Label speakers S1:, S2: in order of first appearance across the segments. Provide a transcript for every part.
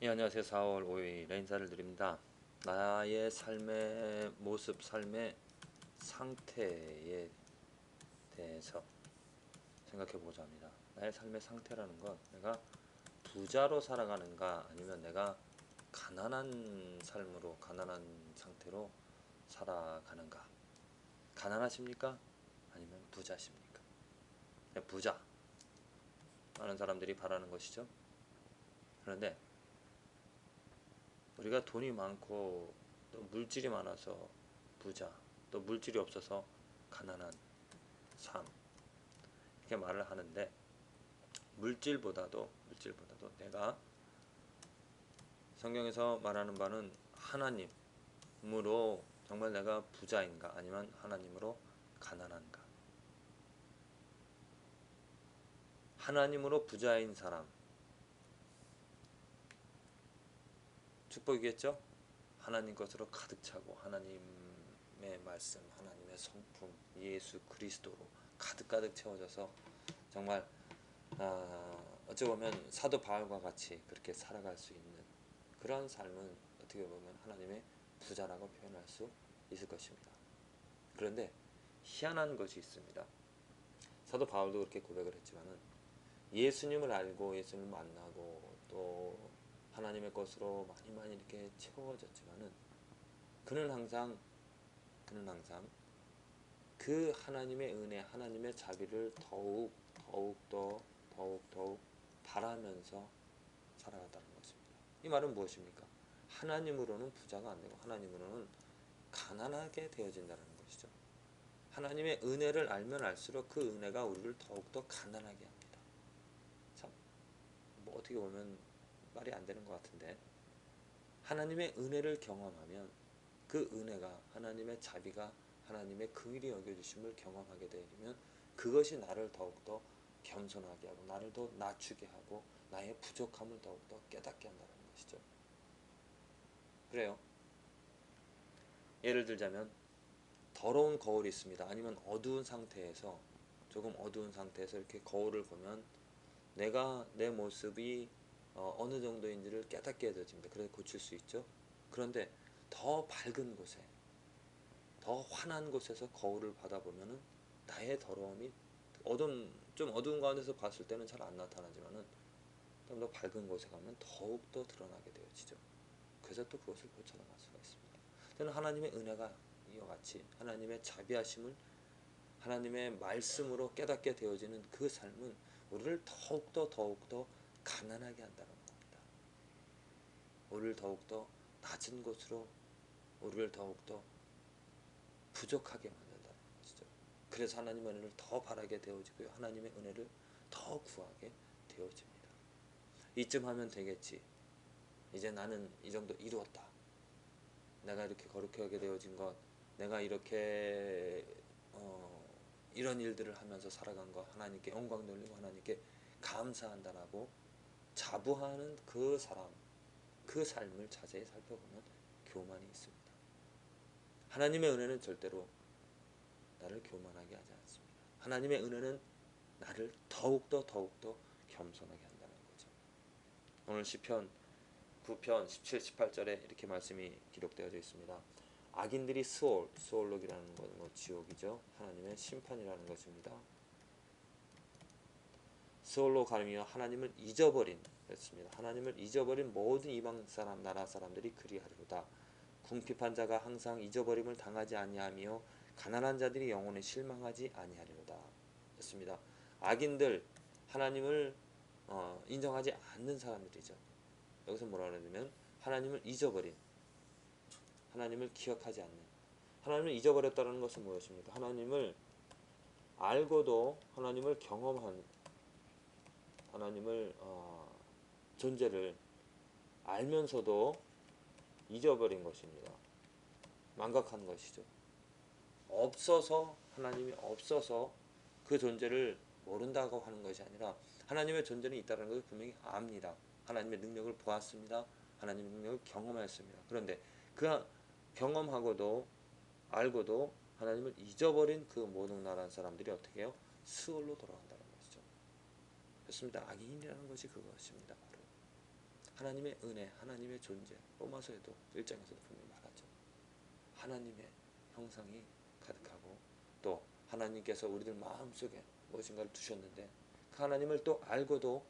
S1: 예, 안녕하세요. 4월 5일 인사를 드립니다. 나의 삶의 모습, 삶의 상태에 대해서 생각해 보자 합니다. 나의 삶의 상태라는 건 내가 부자로 살아가는가 아니면 내가 가난한 삶으로 가난한 상태로 살아가는가 가난하십니까? 아니면 부자십니까? 네, 부자 많은 사람들이 바라는 것이죠. 그런데 우리가 돈이 많고 또 물질이 많아서 부자, 또 물질이 없어서 가난한 삶. 이렇게 말을 하는데 물질보다도 물질보다도 내가 성경에서 말하는 바는 하나님으로 정말 내가 부자인가 아니면 하나님으로 가난한가? 하나님으로 부자인 사람 축복이겠죠? 하나님 것으로 가득 차고 하나님의 말씀, 하나님의 성품, 예수 그리스도로 가득가득 채워져서 정말 아, 어찌 보면 사도 바울과 같이 그렇게 살아갈 수 있는 그런 삶은 어떻게 보면 하나님의 부자라고 표현할 수 있을 것입니다. 그런데 희한한 것이 있습니다. 사도 바울도 그렇게 고백을 했지만은 예수님을 알고 예수님을 만나고 또 하나님의 것으로 많이 많이 이렇게 채워졌지만은 그는 항상 그는 항상 그 하나님의 은혜, 하나님의 자비를 더욱 더욱 더 더욱 더욱 바라면서 살아갔다는 것입니다. 이 말은 무엇입니까? 하나님으로는 부자가 안 되고 하나님으로는 가난하게 되어진다는 것이죠. 하나님의 은혜를 알면 알수록 그 은혜가 우리를 더욱더 가난하게 합니다. 참, 뭐 어떻게 보면 말이 안 되는 것 같은데 하나님의 은혜를 경험하면 그 은혜가 하나님의 자비가 하나님의 긍일이 여겨주심을 경험하게 되면 그것이 나를 더욱더 겸손하게 하고 나를 더 낮추게 하고 나의 부족함을 더욱더 깨닫게 한다는 것이죠. 그래요. 예를 들자면 더러운 거울이 있습니다. 아니면 어두운 상태에서 조금 어두운 상태에서 이렇게 거울을 보면 내가 내 모습이 어, 느 정도인지를 깨닫게 되어집니다. 그래서 고칠 수 있죠. 그런데 더 밝은 곳에 더 환한 곳에서 거울을 받아보면은 나의 더러움이 어두운 좀 어두운 가운데서 봤을 때는 잘 안 나타나지만은 좀 더 밝은 곳에 가면 더욱 더 드러나게 되어지죠. 그래서 또 그것을 고쳐나갈 수가 있습니다. 저는 하나님의 은혜가 이와 같이 하나님의 자비하심을 하나님의 말씀으로 깨닫게 되어지는 그 삶은 우리를 더욱더 더욱더 가난하게 한다는 겁니다. 우리를 더욱더 낮은 곳으로 우리를 더욱더 부족하게 만든다는 것이죠. 그래서 하나님의 은혜를 더 바라게 되어지고요. 하나님의 은혜를 더 구하게 되어집니다. 이쯤 하면 되겠지. 이제 나는 이 정도 이루었다. 내가 이렇게 거룩하게 되어진 것, 내가 이렇게 어, 이런 일들을 하면서 살아간 것, 하나님께 영광 돌리고 하나님께 감사한다라고 자부하는 그 사람, 그 삶을 자세히 살펴보면 교만이 있습니다. 하나님의 은혜는 절대로 나를 교만하게 하지 않습니다. 하나님의 은혜는 나를 더욱더 더욱더 겸손하게 한다는 거죠. 오늘 시편 9편 17, 18절에 이렇게 말씀이 기록되어져 있습니다. 악인들이 스올, 스올록이라는 것은 뭐 지옥이죠. 하나님의 심판이라는 것입니다. 스올로 가르며 하나님을 잊어버린 그렇습니다. 하나님을 잊어버린 모든 이방 사람 나라 사람들이 그리하리로다. 궁핍한 자가 항상 잊어버림을 당하지 아니하며 가난한 자들이 영혼에 실망하지 아니하리로다. 그렇습니다. 악인들 하나님을 어, 인정하지 않는 사람들이죠. 여기서 뭐라 그러냐면 하나님을 잊어버린 하나님을 기억하지 않는 하나님을 잊어버렸다는 것은 무엇입니까? 하나님을 알고도 하나님을 경험한 하나님을 어, 존재를 알면서도 잊어버린 것입니다. 망각한 것이죠. 없어서 하나님이 없어서 그 존재를 모른다고 하는 것이 아니라 하나님의 존재는 있다는 것을 분명히 압니다. 하나님의 능력을 보았습니다. 하나님의 능력을 경험했습니다. 그런데 그 경험하고도 알고도 하나님을 잊어버린 그 모든 나라는 사람들이 어떻게 해요? 스올로 돌아간다는 그렇습니다. 악인이라는 것이 그것입니다. 바로 하나님의 은혜, 하나님의 존재. 로마서에도 1장에서도 분명히 말하죠. 하나님의 형상이 가득하고 또 하나님께서 우리들 마음속에 무엇인가를 두셨는데 그 하나님을 또 알고도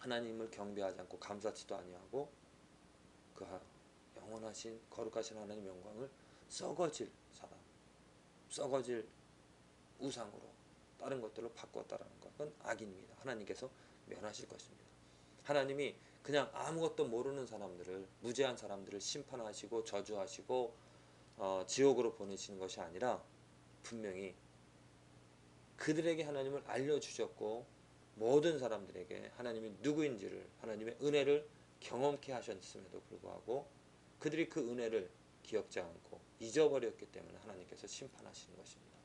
S1: 하나님을 경배하지 않고 감사치도 아니하고 그 하- 영원하신 거룩하신 하나님 영광을 썩어질 사람, 썩어질 우상으로 다른 것들로 바꿨다라는 것은 악인입니다. 하나님께서 면하실 것입니다. 하나님이 그냥 아무것도 모르는 사람들을 무죄한 사람들을 심판하시고 저주하시고 어, 지옥으로 보내시는 것이 아니라 분명히 그들에게 하나님을 알려주셨고 모든 사람들에게 하나님이 누구인지를 하나님의 은혜를 경험케 하셨음에도 불구하고 그들이 그 은혜를 기억지 않고 잊어버렸기 때문에 하나님께서 심판하시는 것입니다.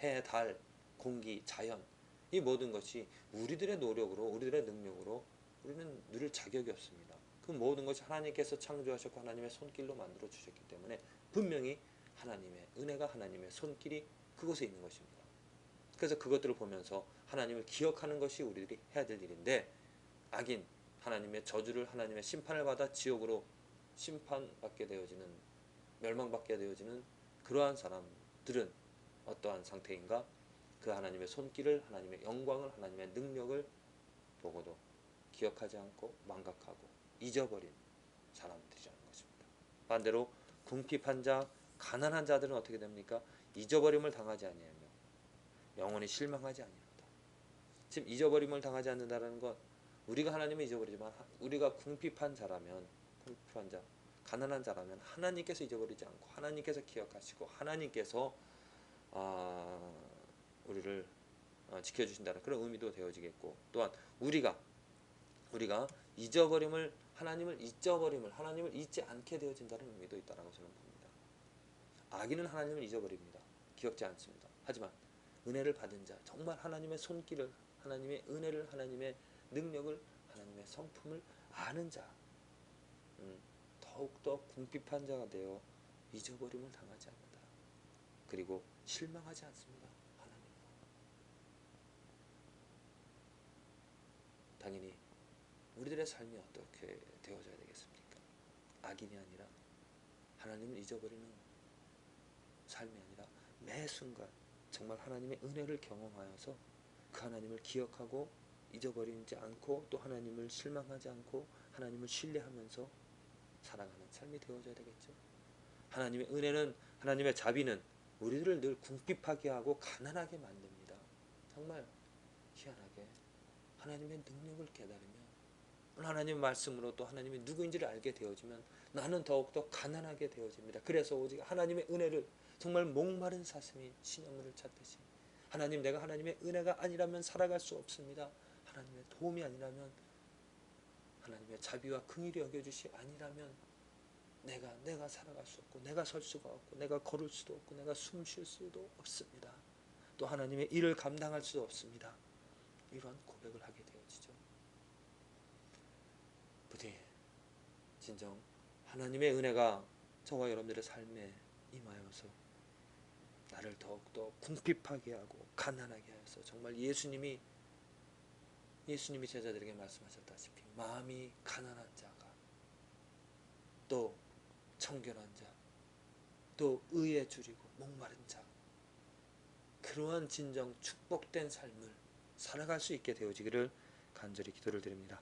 S1: 해, 달, 공기, 자연 이 모든 것이 우리들의 노력으로 우리들의 능력으로 우리는 누릴 자격이 없습니다. 그 모든 것이 하나님께서 창조하셨고 하나님의 손길로 만들어 주셨기 때문에 분명히 하나님의 은혜가 하나님의 손길이 그곳에 있는 것입니다. 그래서 그것들을 보면서 하나님을 기억하는 것이 우리들이 해야 될 일인데 악인 하나님의 저주를 하나님의 심판을 받아 지옥으로 심판받게 되어지는 멸망받게 되어지는 그러한 사람들은 어떠한 상태인가? 그 하나님의 손길을 하나님의 영광을 하나님의 능력을 보고도 기억하지 않고 망각하고 잊어버린 사람들이라는 것입니다. 반대로 궁핍한 자, 가난한 자들은 어떻게 됩니까? 잊어버림을 당하지 아니하며 영원히 실망하지 아니하다. 지금 잊어버림을 당하지 않는다는 것 우리가 하나님을 잊어버리지만 하- 우리가 궁핍한 자라면 궁핍한 자, 가난한 자라면 하나님께서 잊어버리지 않고 하나님께서 기억하시고 하나님께서 아, 우리를 어, 지켜주신다는 그런 의미도 되어지겠고 또한 우리가 우리가 잊어버림을 하나님을 잊어버림을 하나님을 잊지 않게 되어진다는 의미도 있다라고 저는 봅니다. 악인은 하나님을 잊어버립니다. 기억지 않습니다. 하지만 은혜를 받은 자, 정말 하나님의 손길을, 하나님의 은혜를, 하나님의 능력을, 하나님의 성품을 아는 자, 음, 더욱더 궁핍한 자가 되어 잊어버림을 당하지 않는다. 그리고 실망하지 않습니다. 하나님. 당연히 우리들의 삶이 어떻게 되어져야 되겠습니까? 악인이 아니라 하나님을 잊어버리는 삶이 아니라 매 순간 정말 하나님의 은혜를 경험하여서 그 하나님을 기억하고 잊어버리지 않고 또 하나님을 실망하지 않고 하나님을 신뢰하면서 살아가는 삶이 되어져야 되겠죠. 하나님의 은혜는 하나님의 자비는 우리들을 늘 궁핍하게 하고 가난하게 만듭니다. 정말 희한하게 하나님의 능력을 깨달으면 하나님 말씀으로 또 하나님이 누구인지를 알게 되어지면 나는 더욱더 가난하게 되어집니다. 그래서 오직 하나님의 은혜를 정말 목마른 사슴이 신현물을 찾듯이 하나님 내가 하나님의 은혜가 아니라면 살아갈 수 없습니다. 하나님의 도움이 아니라면 하나님의 자비와 긍휼이 여겨주시 아니라면 내가 내가 살아갈 수 없고 내가 설 수가 없고 내가 걸을 수도 없고 내가 숨 쉴 수도 없습니다. 또 하나님의 일을 감당할 수 없습니다. 이러한 고백을 하게 되어지 죠. 부디 진정 하나님의 은혜가 저와 여러분들의 삶에 임하여서 나를 더욱더 궁핍하게 하고 가난하게 하여서 정말 예수님이 예수님이 제자들에게 말씀하셨다시피 마음이 가난한 자가 또 청결한 자, 또 의에 줄이고 목마른 자 그러한 진정 축복된 삶을 살아갈 수 있게 되어지기를 간절히 기도를 드립니다.